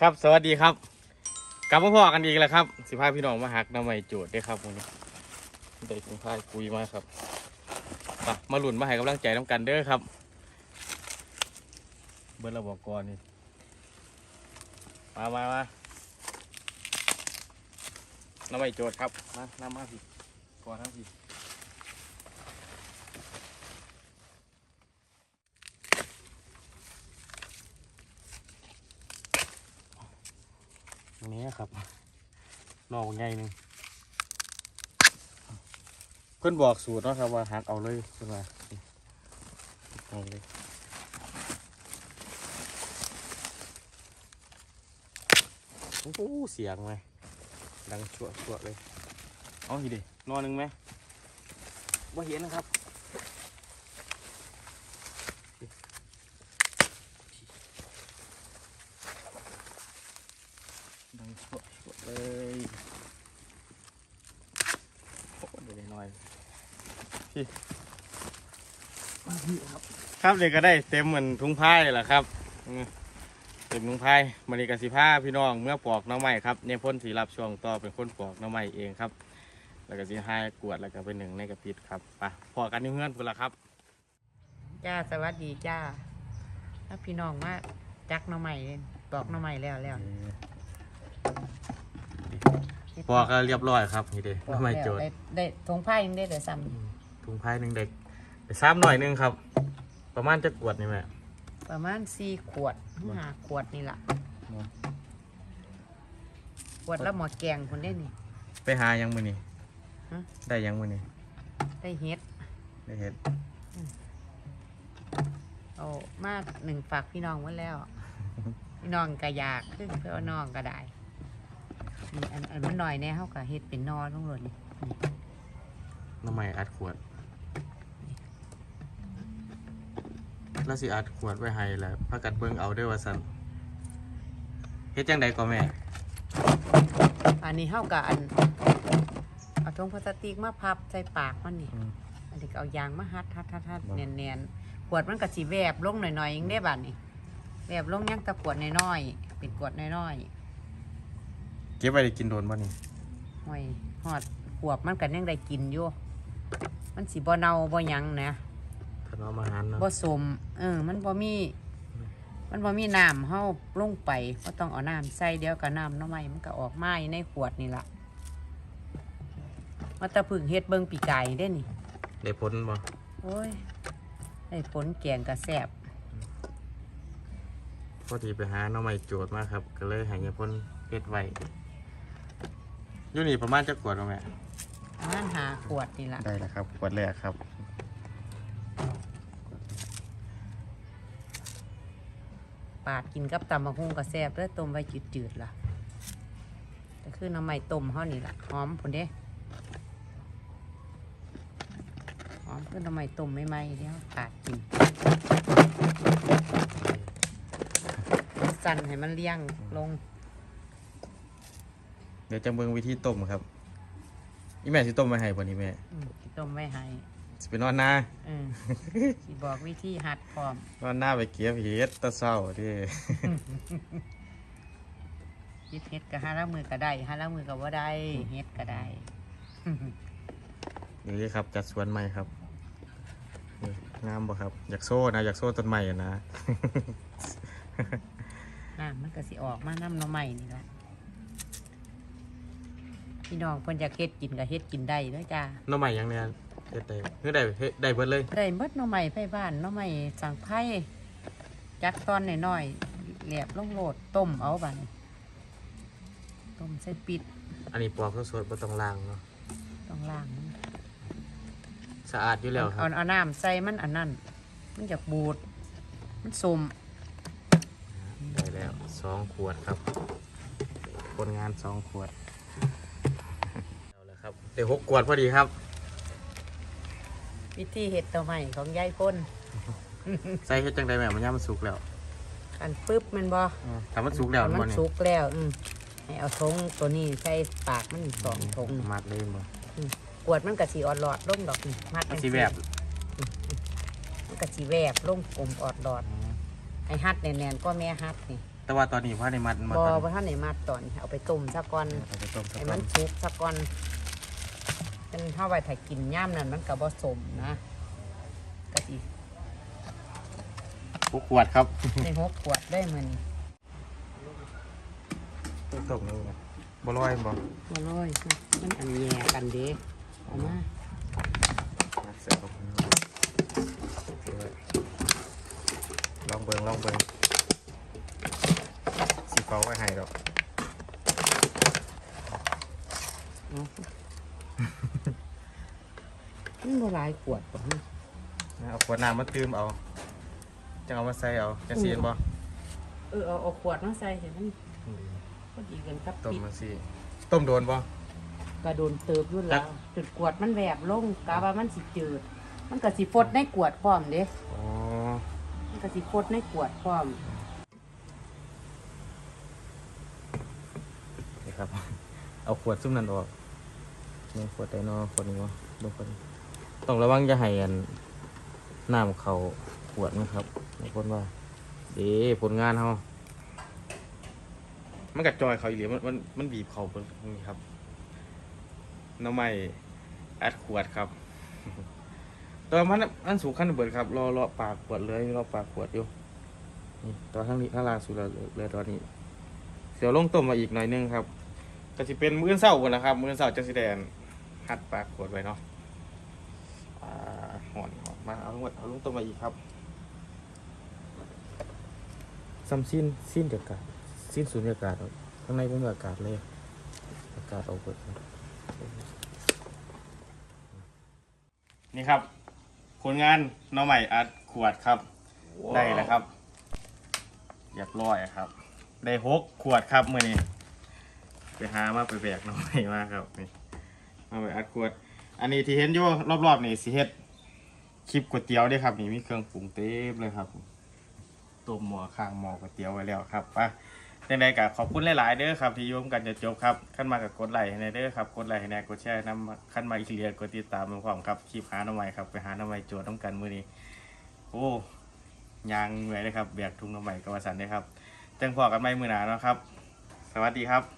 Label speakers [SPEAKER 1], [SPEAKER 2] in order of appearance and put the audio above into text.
[SPEAKER 1] ครับ สวัสดีครับ กลับมาพอกันอีกแล้วครับ สิพาพี่น้องมาหักน้ำใหม่โจทย์ได้ครับวันนี้ได้ถุงผ้าคุยมาครับไปมาหลุนมาให้กำลังใจน้ำกันเด้อครับ เบิร์ระบอกก่อนนี่มามามาน้ำใหม่โจทย์ครับ มาน้ำมาพี่ก่อนทั้งพี่ รงนี้ครับนอกใหญ่หนึ่งเพื่อนบอกสูตรเนาะครับว่าหักเอาเลยใช่ไหมเอาเลยโอ้โหเสียงไหมดังชั่วชั่วเลย เอาทีดินอนหนึ่งไหมว่าเห็นนะครับ ดังชั่วชั่วเลยโอ้เดี๋ยวหน่อย พี่มาพี่ครับครับเดี๋ยวก็ได้เต็มเหมือนถุงพายเลยล่ะครับอืมเต็มถุงพายมาริกาสิผ้าพี่น้องเมื่อปอกหน้องใหม่ครับเนี่ยพ่นสีรับช่วงต่อเป็นคนปอกหน้องใหม่เองครับ แล้วก็สิให้กวดแล้วก็เป็นหนึ่งในกระปิดครับไปพอกันที่เพื่อนพุ่นละครับ
[SPEAKER 2] จ้าสวัสดีจ้าถ้าพี่น้องมาจักหน้อใหม่ปอกหน้อใหม่แล้วแล้ว
[SPEAKER 1] พอก็เรียบร้อยครับนี่เด้
[SPEAKER 2] ป
[SPEAKER 1] ห
[SPEAKER 2] อ
[SPEAKER 1] น้อกงใหม่
[SPEAKER 2] แล้ว
[SPEAKER 1] โจทย์
[SPEAKER 2] ได้ได้ทงไพ่ยังได้แต่ซ้
[SPEAKER 1] ถุงพายหนึ่งเด็กไปซ้ำหน่อยหนึงครับ ประมาณจะกวดนี่แม่ำ
[SPEAKER 2] ประมาณสี่ขวดห้าขวดนี่ล่ะ
[SPEAKER 1] อืม
[SPEAKER 2] ขวดแล้วหมอแกงคนได้นี่
[SPEAKER 1] ไปหายังมือนี่
[SPEAKER 2] ฮะ
[SPEAKER 1] ได้ยังมือนี่
[SPEAKER 2] ได้เฮ็ด
[SPEAKER 1] ได้เห็ด
[SPEAKER 2] เอามาหนึ่งฝากพี่น้องไว้แล้ว พี่น้องก็อยากขึ้นเพื่อน้องก็ได้นี่อันอันมันหน่อยแน่เขาก็เฮ็ดเป็นนอต้องหล่นนี่
[SPEAKER 1] หน้ำใหม่อัดขวด แล้วสิอัดขวดไว้ให้แหล้วพากัดเบิ่งเอาเด้อว่าซั่นเฮ็ดจังใดก็แม่
[SPEAKER 2] อันนี้เขาก็อันเอาทงพลาสติกมาพับใส่ปากมันนี่
[SPEAKER 1] อืม
[SPEAKER 2] อันนี้ก็เอายางมาฮัดฮัดฮัดฮัด
[SPEAKER 1] บ่
[SPEAKER 2] เนียนเนียนๆขวดมันก็สีแวบลงหน่อยๆยังได้บัดนี่แวบลงยังแตะขวดน้อยๆเป็นขวดน้อย
[SPEAKER 1] เก็บไว้ได้กินโดนบ่นี่
[SPEAKER 2] ๆห้อยหอดขวบมันก็ยังได้กินอยู่มันสีบ่เน่าบ่หยังนะ
[SPEAKER 1] ถนอมอาหารเนาะ
[SPEAKER 2] บ่สมเออ มันบ่มี มันบ่มีน้ำเฮาลงไปก็ต้องเอาน้ำใส่เดียวกับน้ำหน้ำไม้มันก็ออกมาอยู่ในขวดนี่ล่ะมาแตะพึ่งเฮ็ดเบิ่งปีกไก่ได้นี่
[SPEAKER 1] ได้ผลบ่
[SPEAKER 2] โอ้ยได้ผลแกงกระแซบ
[SPEAKER 1] พอดีไปหาหน้ำใหม่โจทย์มาครับ ก็เลยให้ยายพ่นเฮ็ดไว้อยู่นี่ประมาณจะกวดบ่แม่
[SPEAKER 2] ประมาณหาขวดนี่ล่ะ
[SPEAKER 1] ได้แล้วครับขวดแรกครับ
[SPEAKER 2] ปาดกินกับตำมะฮุ่งกระแซบแล้วต้มไว้จืดๆล่ะก็คือน้ำใหม่ต้มเฮานี่ล่ะหอมพุ่นเด้หอมคือน้ำใหม่ต้มใหม่ๆเดี๋ยวปาดกิน สั่นให้มันเลี้ยงลง
[SPEAKER 1] เดี๋ยวจะเบิ่งวิธีต้มครับอีแม่สิต้มมาให้บ่นี่แม่
[SPEAKER 2] อืมต้มไว้ให้
[SPEAKER 1] สิไปนอนนา
[SPEAKER 2] เออสิบอกวิธีหัดพร้อม
[SPEAKER 1] นอนนาไปเก็บเห็ดแตะเช้าเดิ
[SPEAKER 2] คิดเฮ็ดก็หาละมือก็ได้หาละมือก็บ่ได้เฮ็ดก็ได้
[SPEAKER 1] นี่ครับจัดสวนใหม่ครับนี่งามบ่ครับ อยากโซ่นะอยากโซ่ต้นใหม่อะนะ
[SPEAKER 2] น้ำมันก็สิออกมาน้ำหน้ำใหม่นี่ละพี่น้องเพิ่นอยากเฮ็ดกินก็เฮ็ดกินได้เด้อจ้า
[SPEAKER 1] หน้องใหม่ยังเนี่ย เฮ็ดได้คือได้เฮ็ดได้เบิดเลย
[SPEAKER 2] ได้หมดหน้ำใหม่ไปบ้านหน้ำใหม่สังไผ่จักตอนน้อยๆแหลบลงโหลดต้มเอาบัดนี้ต้มใส่ปิด
[SPEAKER 1] อันนี้ปอกสดๆบ่ต้องล้างเนาะ
[SPEAKER 2] ต้องล้างมัน
[SPEAKER 1] สะอาดอยู่แล้วค
[SPEAKER 2] เอา
[SPEAKER 1] รับ
[SPEAKER 2] เอาน้ำใส่มันอันนั้นมันอยากบูด มันสม
[SPEAKER 1] ได้แล้วสองขวดครับคนงานสองขวดเอาแล้วครับได้หกขวดพอดีครับ
[SPEAKER 2] วิธีเห็ดตัวใหม่ของยายพ่น
[SPEAKER 1] ใส่เฮ็ดจังไดแม่มันย่ามมันสุกแล้ว
[SPEAKER 2] อันปึ๊บแมันบ่
[SPEAKER 1] อืมถ้ามันสุกแล้ว
[SPEAKER 2] มั
[SPEAKER 1] บ่
[SPEAKER 2] น
[SPEAKER 1] นี่
[SPEAKER 2] สุกแล้วอืมให้เอาทงตัวนี้ใส่ปากมันสองทง
[SPEAKER 1] มัดเลยบ่
[SPEAKER 2] กวดมันกะสีออดหลอดลงดอกนี่มัด
[SPEAKER 1] มัน
[SPEAKER 2] จัง
[SPEAKER 1] สิ
[SPEAKER 2] ซี้
[SPEAKER 1] แบบ
[SPEAKER 2] มันกะสีแวบลงกลมออดหลอดให้ฮัดแน่นๆก็แม่ฮัดนี่
[SPEAKER 1] อแต่ว่าตอนนี้ว่าในมัด
[SPEAKER 2] บ
[SPEAKER 1] มา
[SPEAKER 2] อ
[SPEAKER 1] ตอน
[SPEAKER 2] ว่าท่านไหนมาตอนเอาไปต้มซะก่อน
[SPEAKER 1] เอาไปต้มสัก
[SPEAKER 2] ให้
[SPEAKER 1] ก่
[SPEAKER 2] มั
[SPEAKER 1] อน
[SPEAKER 2] นสุกซะก่อนเป็ นเท่าไว้ถ้ากินย่ามนั้นมันก็บ่สมนะก็สิ
[SPEAKER 1] หกขวดครับ
[SPEAKER 2] ได้หกขวดได้มัน
[SPEAKER 1] ต้มนี่ไงบ่ร้อยบ่
[SPEAKER 2] มาร้อยมันอันแย่กันเด้เอามา
[SPEAKER 1] มาเสร็จลองเบิ่งลองเบิ่งสีเฝ้าไว้ให้ดอก
[SPEAKER 2] เอา มันบ่หลายขวดบ่ฮะ
[SPEAKER 1] เอาขวดน้ำมาตื้มเอาจังเอามาใส่เอาจะเสียนบ่
[SPEAKER 2] เออเอาเอาขวดมาใส่เห็นมันพอดีกันครับ
[SPEAKER 1] ต้ม
[SPEAKER 2] ปิด
[SPEAKER 1] มาสิต้มโดนบ่
[SPEAKER 2] กระโดนเติบอยู่
[SPEAKER 1] ครั
[SPEAKER 2] แล้
[SPEAKER 1] บ
[SPEAKER 2] วจุดกวดมันแหวบลงกะว่ามันสิจืด มันก็สิฟดในกวดพร้อมเด้
[SPEAKER 1] อ๋อ
[SPEAKER 2] มันก็สิฟดในกวดพร้อม
[SPEAKER 1] นี่ครับ เอาขวดซุ่มนั่นออก นี่ขวดไดโนขวดนี้วะดูคนต้องระวังจะให้อันน้ำเขาขวดนะครับบางคนว่าด้ผลงานเขามันกัดจอยเขาอีหลีมันมันมันบีบเขาเบิ่งนี่ครับน้ำไม่อัดขวดครับตอนมันมันสูงขั้นเบิดครับรอรอปากขวดเลยรอปากขวดอยู่นี่ตอนข้างนี้ข้างล่างสุดแล้วเลยตอนนี้เดี๋ยวลงต้มมาอีกหน่อยนึงครับก็จะเป็นมื้อเช้าก่อนนะครับ มื้อเช้าจะสิแดน หัดปากขวดไว้เนาะอ่าหอนหอนมาเอาลงมาเอาลงต้มมาอีกครับซัมซินซินเดียกาศซินสูญญากาศเอาข้างในเป็นอากาศเลย อากาศเอาเปิดครับนี่ครับ ผลงานหน้อใหม่อัดขวดครับ ได้แล้วครับเรียบร้อยครับ ได้หกขวดครับมื่อนี้ ไปหามาไปแบกหน่อยมากครับนี่ มาไปอัดขวด อันนี้ที่เห็นอยู่รอบๆนี่สิเฮ็ดคลิปก๋วยเตี๋ยวด้ครับนี่มีเครื่องปรุงเต็มเลยครับต้มหม้อข้างหม้อก๋วยเตี๋ยวไว้แล้วครับไปยังไงก็ขอบคุณหลายๆเด้อครับที่ยุ่มกันจะจบครับขั้นมากับกดไลค์ให้แน่เด้อครับกดไลค์ให้แน่กดแชร์นำขั้นมาอีกเรียกดติดตามพร้อมครับคลิปหาหน่อไม้ครับไปหาหน่อไม้โจทย์ต้องกันมือนี้โอ้ยางเหนื่อยเลยครับแบกทุงหน่อไม้กับวาสันเลยครับจังพอกันไหมมือหนาเนาะครับ สวัสดีครับ